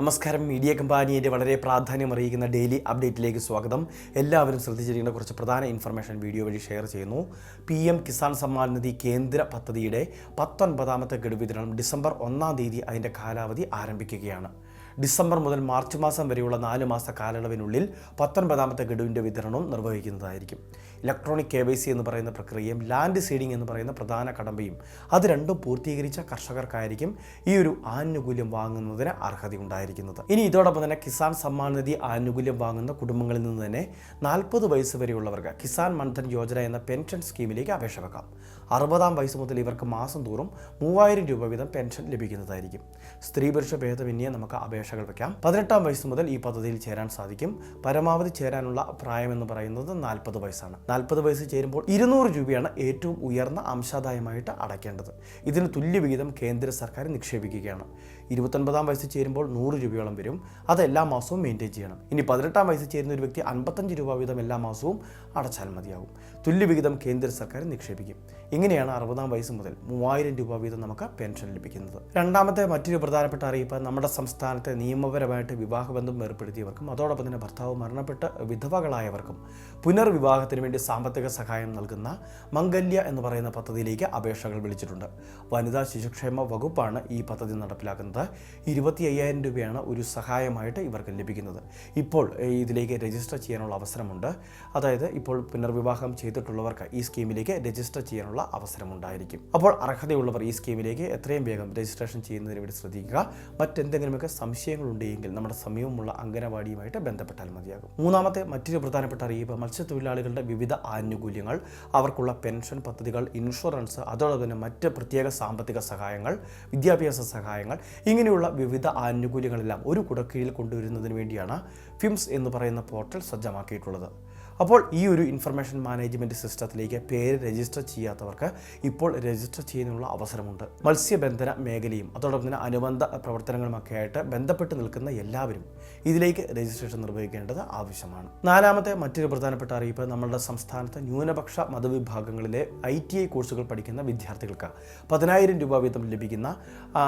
നമസ്കാരം. മീഡിയ കമ്പാനിയുടെ വളരെ പ്രാധാന്യം അറിയിക്കുന്ന ഡെയിലി അപ്ഡേറ്റിലേക്ക് സ്വാഗതം. എല്ലാവരും ശ്രദ്ധിച്ചിരിക്കുന്ന കുറച്ച് പ്രധാന ഇൻഫർമേഷൻ വീഡിയോ വഴി ഷെയർ ചെയ്യുന്നു. പി എം കിസാൻ സമ്മാൻ നിധി കേന്ദ്ര പദ്ധതിയുടെ പത്തൊൻപതാമത്തെ ഗഡു വിതരണം ഡിസംബർ ഒന്നാം തീയതി അതിന്റെ കാലാവധി ആരംഭിക്കുകയാണ്. ഡിസംബർ മുതൽ മാർച്ച് മാസം വരെയുള്ള നാല് മാസ കാലയളവിനുള്ളിൽ പത്തൊൻപതാമത്തെ ഗഡുവിന്റെ വിതരണവും നിർവഹിക്കുന്നതായിരിക്കും. ഇലക്ട്രോണിക് കെ വൈ സി എന്ന് പറയുന്ന പ്രക്രിയയും ലാൻഡ് സീഡിംഗ് എന്ന് പറയുന്ന പ്രധാന കടമ്പയും അത് രണ്ടും പൂർത്തീകരിച്ച കർഷകർക്കായിരിക്കും ഈ ഒരു ആനുകൂല്യം വാങ്ങുന്നതിന് അർഹതയുണ്ടായിരിക്കുന്നത്. ഇനി ഇതോടൊപ്പം തന്നെ കിസാൻ സമ്മാൻ നിധി ആനുകൂല്യം വാങ്ങുന്ന കുടുംബങ്ങളിൽ നിന്ന് തന്നെ നാൽപ്പത് വയസ്സ് വരെയുള്ളവർക്ക് കിസാൻ മൻധൻ യോജന എന്ന പെൻഷൻ സ്കീമിലേക്ക് അപേക്ഷ വെക്കാം. അറുപതാം വയസ്സ് മുതൽ ഇവർക്ക് മാസം തോറും മൂവായിരം രൂപ വീതം പെൻഷൻ ലഭിക്കുന്നതായിരിക്കും. സ്ത്രീ പുരുഷ ഭേദമന്യേ നമുക്ക് അപേക്ഷകൾ വയ്ക്കാം പതിനെട്ടാം വയസ്സ് മുതൽ ഈ പദ്ധതിയിൽ ചേരാൻ സാധിക്കും. പരമാവധി ചേരാനുള്ള പ്രായം എന്ന് പറയുന്നത് നാൽപ്പത് വയസ്സാണ്. നാൽപ്പത് വയസ്സ് ചേരുമ്പോൾ ഇരുന്നൂറ് രൂപയാണ് ഏറ്റവും ഉയർന്ന അംശാദായമായിട്ട് അടയ്ക്കേണ്ടത്. ഇതിന് തുല്യ വിഹിതം കേന്ദ്ര സർക്കാർ നിക്ഷേപിക്കുകയാണ്. ഇരുപത്തൊൻപതാം വയസ്സ് ചേരുമ്പോൾ നൂറ് രൂപയോളം വരും. അത് എല്ലാ മാസവും മെയിന്റെയിൻ ചെയ്യണം. ഇനി പതിനെട്ടാം വയസ്സ് ചേരുന്ന ഒരു വ്യക്തി അൻപത്തഞ്ച് രൂപ വീതം എല്ലാ മാസവും അടച്ചാൽ മതിയാകും തുല്യവിഹിതം കേന്ദ്ര സർക്കാർ നിക്ഷേപിക്കും. ഇങ്ങനെയാണ് അറുപതാം വയസ്സ് മുതൽ മൂവായിരം രൂപ വീതം നമുക്ക് പെൻഷൻ ലഭിക്കുന്നത്. രണ്ടാമത്തെ മറ്റൊരു പ്രധാനപ്പെട്ട അറിയിപ്പ് നമ്മുടെ സംസ്ഥാനത്തെ നിയമപരമായിട്ട് വിവാഹബന്ധം ഏർപ്പെടുത്തിയവർക്കും അതോടൊപ്പം തന്നെ ഭർത്താവ് മരണപ്പെട്ട വിധവകളായവർക്കും പുനർവിവാഹത്തിന് വേണ്ടി സാമ്പത്തിക സഹായം നൽകുന്ന മംഗല്യ എന്ന് പറയുന്ന പദ്ധതിയിലേക്ക് അപേക്ഷകൾ വിളിച്ചിട്ടുണ്ട്. വനിതാ ശിശുക്ഷേമ വകുപ്പാണ് ഈ പദ്ധതി നടപ്പിലാക്കുന്നത്. ഇരുപത്തി അയ്യായിരം രൂപയാണ് ഒരു സഹായമായിട്ട് ഇവർക്ക് ലഭിക്കുന്നത്. ഇപ്പോൾ ഇതിലേക്ക് രജിസ്റ്റർ ചെയ്യാനുള്ള അവസരമുണ്ട്. അതായത് ഇപ്പോൾ പുനർവിവാഹം ചെയ്തിട്ടുള്ളവർക്ക് ഈ സ്കീമിലേക്ക് രജിസ്റ്റർ ചെയ്യാനുള്ള അവസരമുണ്ടായിരിക്കും. അപ്പോൾ അർഹതയുള്ളവർ ഈ സ്കീമിലേക്ക് എത്രയും വേഗം രജിസ്ട്രേഷൻ ചെയ്യുന്നതിന് വേണ്ടി ശ്രദ്ധിക്കുക. മറ്റെന്തെങ്കിലുമൊക്കെ സംശയങ്ങളുണ്ടെങ്കിൽ നമ്മുടെ സമീപമുള്ള അംഗനവാടിയുമായിട്ട് ബന്ധപ്പെട്ടാൽ മതിയാകും. മൂന്നാമത്തെ മറ്റൊരു പ്രധാനപ്പെട്ട അറിയിപ്പ് മത്സ്യത്തൊഴിലാളികളുടെ വിവിധ ആനുകൂല്യങ്ങൾ അവർക്കുള്ള പെൻഷൻ പദ്ധതികൾ ഇൻഷുറൻസ് അതോടൊപ്പം തന്നെ മറ്റ് പ്രത്യേക സാമ്പത്തിക സഹായങ്ങൾ വിദ്യാഭ്യാസ സഹായങ്ങൾ ഇങ്ങനെയുള്ള വിവിധ ആനുകൂല്യങ്ങളെല്ലാം ഒരു കുടക്കീഴിൽ കൊണ്ടുവരുന്നതിന് വേണ്ടിയാണ് ഫിംസ് എന്ന് പറയുന്ന പോർട്ടൽ സജ്ജമാക്കിയിട്ടുള്ളത്. അപ്പോൾ ഈ ഒരു ഇൻഫർമേഷൻ മാനേജ്മെന്റ് സിസ്റ്റത്തിലേക്ക് പേര് രജിസ്റ്റർ ചെയ്യാത്തവർക്ക് ഇപ്പോൾ രജിസ്റ്റർ ചെയ്യുന്നതിനുള്ള അവസരമുണ്ട്. മത്സ്യബന്ധന മേഖലയും അതോടൊപ്പം തന്നെ അനുബന്ധ പ്രവർത്തനങ്ങളുമൊക്കെ ആയിട്ട് ബന്ധപ്പെട്ട് നിൽക്കുന്ന എല്ലാവരും ഇതിലേക്ക് രജിസ്ട്രേഷൻ നിർവഹിക്കേണ്ടത് ആവശ്യമാണ്. നാലാമത്തെ മറ്റൊരു പ്രധാനപ്പെട്ട അറിയിപ്പ് നമ്മളുടെ സംസ്ഥാനത്ത് ന്യൂനപക്ഷ മതവിഭാഗങ്ങളിലെ ഐ ടി ഐ കോഴ്സുകൾ പഠിക്കുന്ന വിദ്യാർത്ഥികൾക്ക് പതിനായിരം രൂപ വീതം ലഭിക്കുന്ന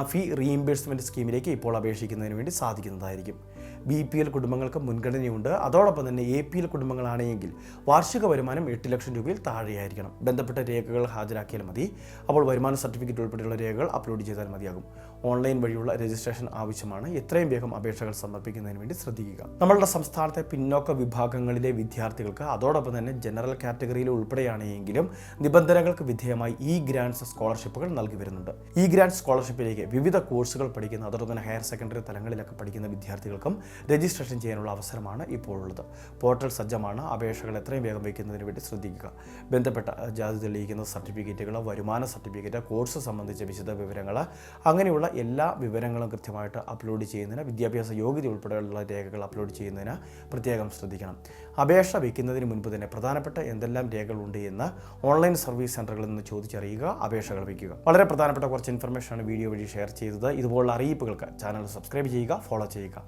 ഫീ റീഇംബേഴ്സ്മെന്റ് സ്കീമിലേക്ക് ഇപ്പോൾ അപേക്ഷിക്കുന്നതിന് വേണ്ടി സാധിക്കുന്നതായിരിക്കും. ബി പി എൽ കുടുംബങ്ങൾക്ക് മുൻഗണനയുണ്ട്. അതോടൊപ്പം തന്നെ എ പി എൽ കുടുംബങ്ങളാണെങ്കിൽ വാർഷിക വരുമാനം എട്ട് ലക്ഷം രൂപയിൽ താഴെയായിരിക്കണം. ബന്ധപ്പെട്ട രേഖകൾ ഹാജരാക്കിയാൽ മതി. അപ്പോൾ വരുമാന സർട്ടിഫിക്കറ്റ് ഉൾപ്പെടെയുള്ള രേഖകൾ അപ്ലോഡ് ചെയ്താൽ മതിയാകും. ഓൺലൈൻ വഴിയുള്ള രജിസ്ട്രേഷൻ ആവശ്യമാണ്. എത്രയും വേഗം അപേക്ഷകൾ സമർപ്പിക്കുന്നതിന് വേണ്ടി ശ്രദ്ധിക്കുക. നമ്മളുടെ സംസ്ഥാനത്തെ പിന്നോക്ക വിഭാഗങ്ങളിലെ വിദ്യാർത്ഥികൾക്ക് അതോടൊപ്പം തന്നെ ജനറൽ കാറ്റഗറിയിൽ ഉൾപ്പെടെയാണെങ്കിലും നിബന്ധനകൾക്ക് വിധേയമായി ഈ ഗ്രാൻസ് സ്കോളർഷിപ്പുകൾ നൽകി വരുന്നുണ്ട്. ഈ ഗ്രാൻഡ് സ്കോളർഷിപ്പിലേക്ക് വിവിധ കോഴ്സുകൾ പഠിക്കുന്ന അതോടൊപ്പം തന്നെ ഹയർ സെക്കൻഡറി തലങ്ങളിലൊക്കെ പഠിക്കുന്ന വിദ്യാർത്ഥികൾക്കും രജിസ്ട്രേഷൻ ചെയ്യാനുള്ള അവസരമാണ് ഇപ്പോൾ ഉള്ളത് പോർട്ടൽ സജ്ജമാണ്. അപേക്ഷകൾ എത്രയും വേഗം വയ്ക്കുന്നതിന് വേണ്ടി ശ്രദ്ധിക്കുക. ബന്ധപ്പെട്ട ജാതി തെളിയിക്കുന്ന സർട്ടിഫിക്കറ്റുകൾ വരുമാന സർട്ടിഫിക്കറ്റ് കോഴ്സ് സംബന്ധിച്ച വിശദ വിവരങ്ങൾ അങ്ങനെയുള്ള എല്ലാ വിവരങ്ങളും കൃത്യമായിട്ട് അപ്ലോഡ് ചെയ്യുന്നതിന് വിദ്യാഭ്യാസ യോഗ്യത ഉൾപ്പെടെയുള്ള രേഖകൾ അപ്ലോഡ് ചെയ്യുന്നതിന് പ്രത്യേകം ശ്രദ്ധിക്കണം. അപേക്ഷ വയ്ക്കുന്നതിന് മുൻപ് തന്നെ പ്രധാനപ്പെട്ട എന്തെല്ലാം രേഖകളുണ്ട് എന്ന് ഓൺലൈൻ സർവീസ് സെന്ററുകളിൽ നിന്ന് ചോദിച്ചറിയുക അപേക്ഷകൾ വയ്ക്കുക. വളരെ പ്രധാനപ്പെട്ട കുറച്ച് ഇൻഫർമേഷനാണ് വീഡിയോ വഴി ഷെയർ ചെയ്തത്. ഇതുപോലുള്ള അറിയിപ്പുകൾക്ക് ചാനൽ സബ്സ്ക്രൈബ് ചെയ്യുക ഫോളോ ചെയ്യുക.